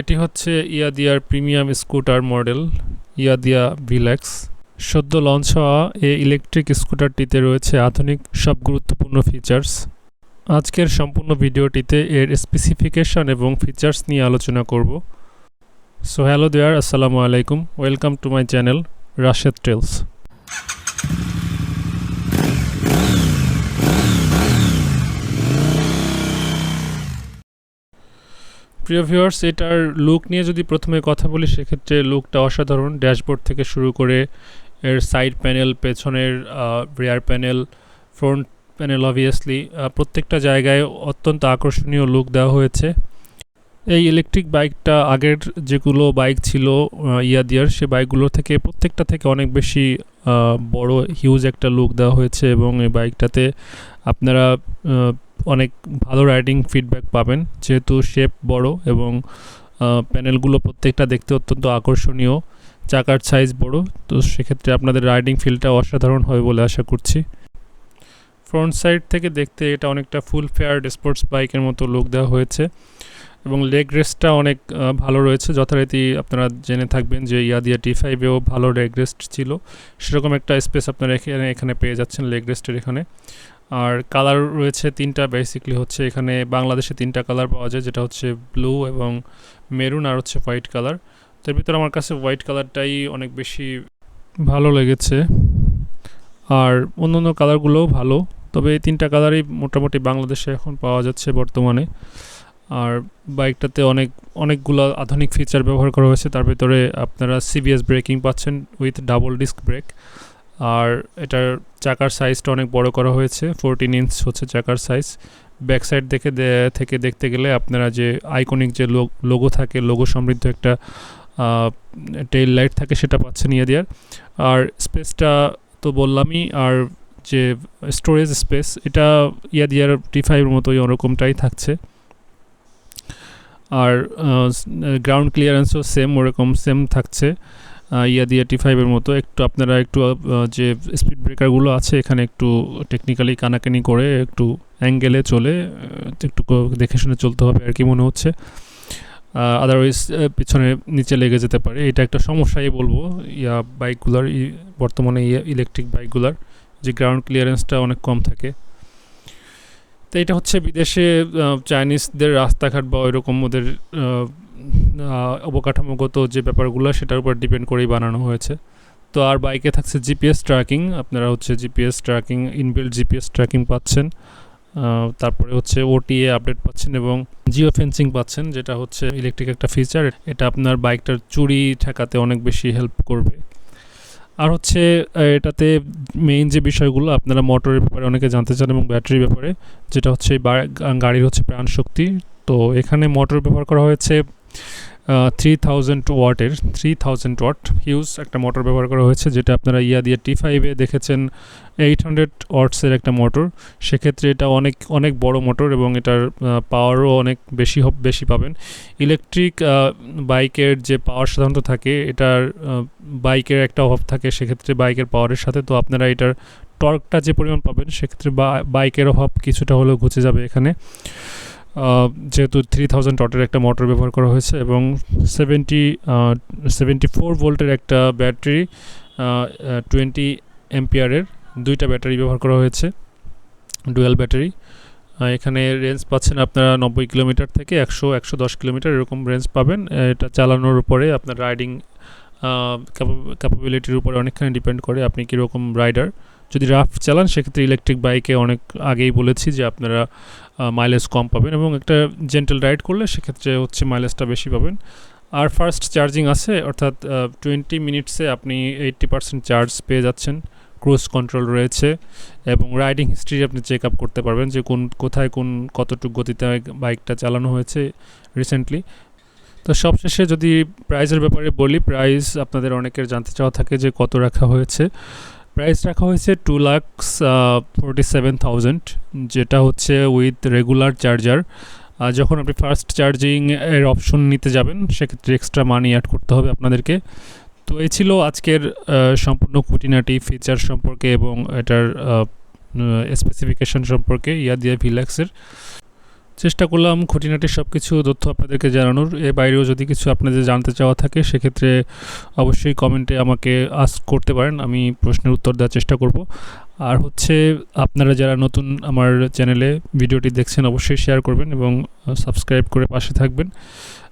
এটি হচ্ছে ইয়াদিয়ার প্রিমিয়াম স্কুটার মডেল, ইয়াদিয়া ভিল্যাক্স সদ্য লঞ্চ হওয়া এই ইলেকট্রিক স্কুটারটিতে রয়েছে আধুনিক, সব গুরুত্বপূর্ণ ফিচার্স আজকের সম্পূর্ণ ভিডিওটিতে এর স্পেসিফিকেশন এবং ফিচার্স নিয়ে আলোচনা করব। সো হ্যালো দেয়ার আসসালামু আলাইকুম। Welcome to my channel Rashed tells প্রিয় ভিউয়ার্স, এটার লুক নিয়ে যদি প্রথমে কথা বলি, সেক্ষেত্রে লুকটা অসাধারণ। ড্যাশবোর্ড থেকে শুরু করে এর সাইড প্যানেল পেছনের rear panel front panel obviously প্রত্যেকটা জায়গায় অত্যন্ত আকর্ষণীয় লুক দেওয়া হয়েছে। এই ইলেকট্রিক বাইকটা আগের যেগুলো বাইক ছিল ইয়াদিয়ার, সে বাইকগুলো থেকে প্রত্যেকটা থেকে অনেক বেশি বড় হিউজ একটা লুক দেওয়া হয়েছে এবং এই বাইকটাতে আপনারা অনেক ভালো রাইডিং ফিডব্যাক পাবেন। যেহেতু শেপ বড় এবং প্যানেলগুলো প্রত্যেকটা দেখতে অত্যন্ত আকর্ষণীয়। চাকার সাইজ বড়, তো সেক্ষেত্রে আপনাদের রাইডিং ফিলটা অসাধারণ হবে বলে আশা করছি। ফ্রন্ট সাইড থেকে দেখতে এটা অনেকটা ফুল ফেয়ার স্পোর্টস বাইকের মতো লুক দেওয়া হয়েছে এবং লেগ রেস্টটা অনেক ভালো রয়েছে। যথারীতি আপনারা জেনে থাকবেন যে ইয়াদিয়া টি ফাইভেও ভালো লেগ রেস্ট ছিল। সেরকম একটা স্পেস আপনারা এখানে এখানে পেয়ে যাচ্ছেন লেগ রেস্টের এখানে। আর কালার রয়েছে তিনটা বেসিকলি হচ্ছে এখানে বাংলাদেশে তিনটা কালার পাওয়া যায়, যেটা হচ্ছে ব্লু এবং মেরুন আর হচ্ছে হোয়াইট কালার তো এর ভিতরে আমার কাছে হোয়াইট কালারটাই অনেক বেশি ভালো লেগেছে। আর অন্য অন্য কালারগুলোও ভালো, তবে এই তিনটা কালারই মোটামুটি বাংলাদেশে এখন পাওয়া যাচ্ছে বর্তমানে। আর বাইকটাতে অনেক, অনেকগুলো আধুনিক ফিচার ব্যবহার করা হয়েছে, তার ভিতরে আপনারা সিবিএস ব্রেকিং পাচ্ছেন উইথ ডাবল ডিস্ক ব্রেক আর এটার চাকার সাইজটা অনেক বড় করা হয়েছে ফোরটিন ইঞ্চ হচ্ছে চাকার সাইজ ব্যাক সাইড দেখে থেকে দেখতে গেলে আপনারা যে আইকনিক যে লোগো থাকে লোগো সমৃদ্ধ একটা টেইল লাইট থাকে সেটা পাচ্ছেন ইয়ে দেওয়ার আর স্পেসটা তো বললামই, আর যে স্টোরেজ স্পেস এটা ইয়া দিয়ার টি ফাইভের মতোই ওরকমটাই থাকছে। আর গ্রাউন্ড ক্লিয়ারেন্সও সেম ওরকম সেম থাকছে। ইয়া দিয়ে টি ফাইভের মতো। একটু আপনারা একটু যে স্পিড ব্রেকারগুলো আছে, এখানে একটু টেকনিক্যালি কানাকানি করে একটু অ্যাঙ্গেলে চলে একটু দেখে শুনে চলতে হবে আর কি মনে হচ্ছে। আদারওয়াইজ পিছনে নিচে লেগে যেতে পারে। এটা একটা সমস্যাই বলব। ইয়া বাইকগুলার বর্তমানে ইলেকট্রিক বাইকগুলার যে গ্রাউন্ড ক্লিয়ারেন্সটা অনেক কম থাকে। তো এটা হচ্ছে বিদেশে চাইনিজদের রাস্তাঘাট বা ওইরকম ওদের অবকাঠামোগত যে ব্যাপারগুলো, সেটার উপর ডিপেন্ড করেই বানানো হয়েছে। তো আর বাইকে থাকছে জিপিএস ট্র্যাকিং আপনারা হচ্ছে GPS tracking inbuilt GPS tracking পাচ্ছেন। তারপরে হচ্ছে ওটিএ আপডেট পাচ্ছেন এবং জিও ফেন্সিং পাচ্ছেন, যেটা হচ্ছে ইলেকট্রিক একটা ফিচার এটা আপনার বাইকটার চুরি, ঠেকাতে অনেক বেশি হেল্প করবে। আর হচ্ছে এটাতে মেইন যে বিষয়গুলো, আপনারা মোটরের ব্যাপারে অনেকে জানতে চান এবং ব্যাটারির ব্যাপারে, যেটা হচ্ছে গাড়ির হচ্ছে প্রাণ শক্তি তো এখানে মোটর ব্যবহার করা হয়েছে থ্রি থাউজেন্ড ওয়াটের থ্রি থাউজেন্ড ওয়াট হিউজ একটা মোটর ব্যবহার করা হয়েছে, যেটা আপনারা ইয়া দিয়ে টি ফাইভে দেখেছেন এইট হান্ড্রেড ওয়াটসের একটা মোটর। সেক্ষেত্রে এটা অনেক অনেক বড় মোটর এবং এটার পাওয়ারও অনেক বেশি বেশি পাবেন। ইলেকট্রিক বাইকের যে পাওয়ার সাধারণত থাকে, এটার বাইকের একটা অভাব থাকে, সেক্ষেত্রে বাইকের পাওয়ারের সাথে। তো আপনারা এটার টর্কটা যে পরিমাণ পাবেন, সেক্ষেত্রে বাইকের অভাব কিছুটা হলেও ঘুচে যাবে এখানে। যেহেতু থ্রি থাউজেন্ড টটের একটা মোটর ব্যবহার করা হয়েছে এবং সেভেন্টি সেভেন্টি ফোর ভোল্টের একটা ব্যাটারি টোয়েন্টি এমপিয়ারের দুইটা ব্যাটারি ব্যবহার করা হয়েছে ডুয়েল ব্যাটারি এখানে রেঞ্জ পাচ্ছেন আপনারা নব্বই কিলোমিটার থেকে একশো একশো দশ কিলোমিটার এরকম রেঞ্জ পাবেন। এটা চালানোর উপরে আপনার রাইডিং ক্যাপাবিলিটির উপরে অনেকখানি ডিপেন্ড করে আপনি কীরকম রাইডার যদি রাফ চালান, সেক্ষেত্রে ইলেকট্রিক বাইকে অনেক আগেই বলেছি যে আপনারা মাইলেজ কম পাবেন এবং একটা জেন্টেল রাইড করলে সেক্ষেত্রে হচ্ছে মাইলেজটা বেশি পাবেন। আর ফার্স্ট চার্জিং আছে, অর্থাৎ টোয়েন্টি মিনিটসে আপনি এইট্টি পার্সেন্ট চার্জ পেয়ে যাচ্ছেন। ক্রুজ কন্ট্রোল রয়েছে এবং রাইডিং হিস্ট্রি আপনি চেক আপ করতে পারবেন যে কোন, কোথায় কোন, কতটুকু গতিতে বাইকটা চালানো হয়েছে রিসেন্টলি তো সবশেষে যদি প্রাইসের ব্যাপারে বলি প্রাইস আপনাদের অনেকের জানতে চাওয়া থাকে যে কত রাখা হয়েছে। প্রাইস রাখা হয়েছে two lakhs forty seven thousand যেটা হচ্ছে উইথ রেগুলার চার্জার যখন আপনি ফার্স্ট চার্জিং এর অপশন নিতে যাবেন, সেক্ষেত্রে এক্সট্রা মানি অ্যাড করতে হবে আপনাদেরকে। তো এই ছিল আজকের সম্পূর্ণ খুঁটিনাটি ফিচার সম্পর্কে এবং এটার স্পেসিফিকেশন সম্পর্কে ইয়াদিয়া ভিল্যাক্সের চেষ্টা করলাম খুঁটিনাটি সব কিছু তথ্য আপনাদেরকে জানানোর। এর বাইরেও যদি কিছু আপনাদের জানতে চাওয়া থাকে, সেক্ষেত্রে অবশ্যই কমেন্টে আমাকে আস করতে পারেন, আমি প্রশ্নের উত্তর দেওয়ার চেষ্টা করব। আর হচ্ছে, আপনারা যারা নতুন আমার চ্যানেলে ভিডিওটি দেখছেন, অবশ্যই শেয়ার করবেন এবং সাবস্ক্রাইব করে পাশে থাকবেন।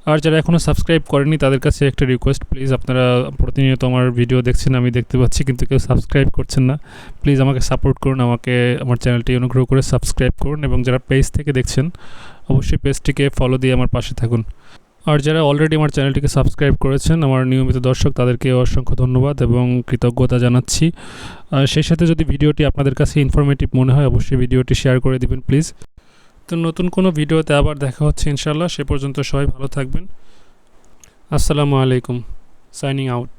আর যারা এখনও সাবস্ক্রাইব করেনি তাদের কাছে একটা রিকোয়েস্ট প্লিজ আপনারা প্রতিনিয়ত আমার ভিডিও দেখছেন, আমি দেখতে পাচ্ছি, কিন্তু কেউ সাবস্ক্রাইব করছেন না। প্লিজ আমাকে সাপোর্ট করুন, আমাকে, আমার চ্যানেলটি অনুগ্রহ করে সাবস্ক্রাইব করুন এবং যারা পেজ থেকে দেখছেন, অবশ্যই পেজটিকে ফলো দিয়ে আমার পাশে থাকুন। আর যারা অলরেডি আমার চ্যানেলটিকে সাবস্ক্রাইব করেছেন, আমার নিয়মিত দর্শক, তাদেরকে অসংখ্য ধন্যবাদ এবং কৃতজ্ঞতা জানাচ্ছি। সেই সাথে যদি ভিডিওটি আপনাদের কাছে ইনফরমেটিভ মনে হয়, অবশ্যই ভিডিওটি শেয়ার করে দিবেন প্লিজ তো নতুন কোনো ভিডিওতে আবার দেখা হচ্ছে ইনশাল্লাহ সে পর্যন্ত সবাই ভালো থাকবেন। আসসালামু আলাইকুম, সাইনিং আউট।